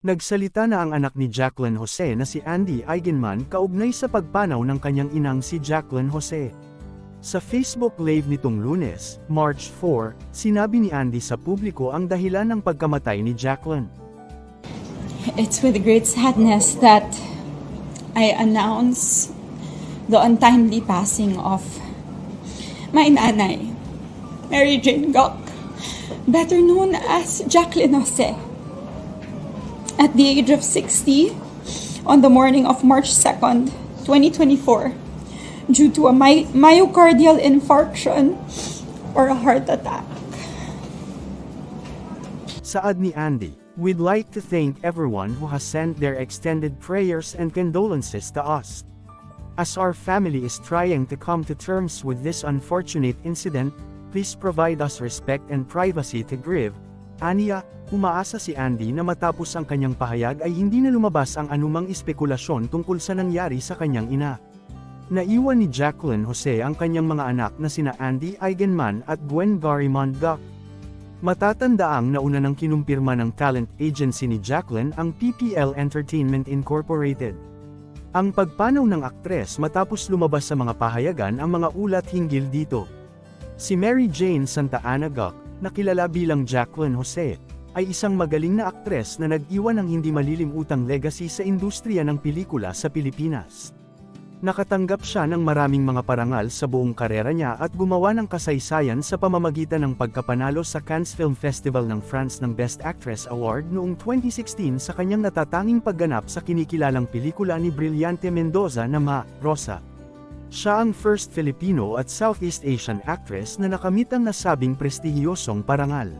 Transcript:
Nagsalita na ang anak ni Jacqueline Jose na si Andy Eigenman kaugnay sa pagpanaw ng kanyang inang si Jacqueline Jose. Sa Facebook Live nitong lunes, March 4, sinabi ni Andy sa publiko ang dahilan ng pagkamatay ni Jacqueline. It's with great sadness that I announce the untimely passing of my nanay, Mary Jane Gok, better known as Jacqueline Jose. At the age of 60, on the morning of March 2nd, 2024, due to a my- myocardial infarction or a heart attack. Saad ni Andy, we'd like to thank everyone who has sent their extended prayers and condolences to us. As our family is trying to come to terms with this unfortunate incident, please provide us respect and privacy to grieve. Aniya, umaasa si Andy na matapos ang kanyang pahayag ay hindi na lumabas ang anumang espekulasyon tungkol sa nangyari sa kanyang ina. Naiwan ni Jacqueline Jose ang kanyang mga anak na sina Andy Eigenman at Gwen Garimond Duck. Matatandaang nauna ng kinumpirma ng talent agency ni Jacqueline ang PPL Entertainment Incorporated. Ang pagpanaw ng aktres matapos lumabas sa mga pahayagan ang mga ulat hinggil dito. Si Mary Jane Santa Ana Guck, na kilala bilang Jacqueline Jose, ay isang magaling na aktres na nag-iwan ng hindi malilimutang legacy sa industriya ng pelikula sa Pilipinas. Nakatanggap siya ng maraming mga parangal sa buong karera niya at gumawa ng kasaysayan sa pamamagitan ng pagkapanalo sa Cannes Film Festival ng France ng Best Actress Award noong 2016 sa kanyang natatanging pagganap sa kinikilalang pelikula ni Brillante Mendoza na Ma, Rosa. Siya ang first Filipino at Southeast Asian actress na nakamit ang nasabing prestihiyosong parangal.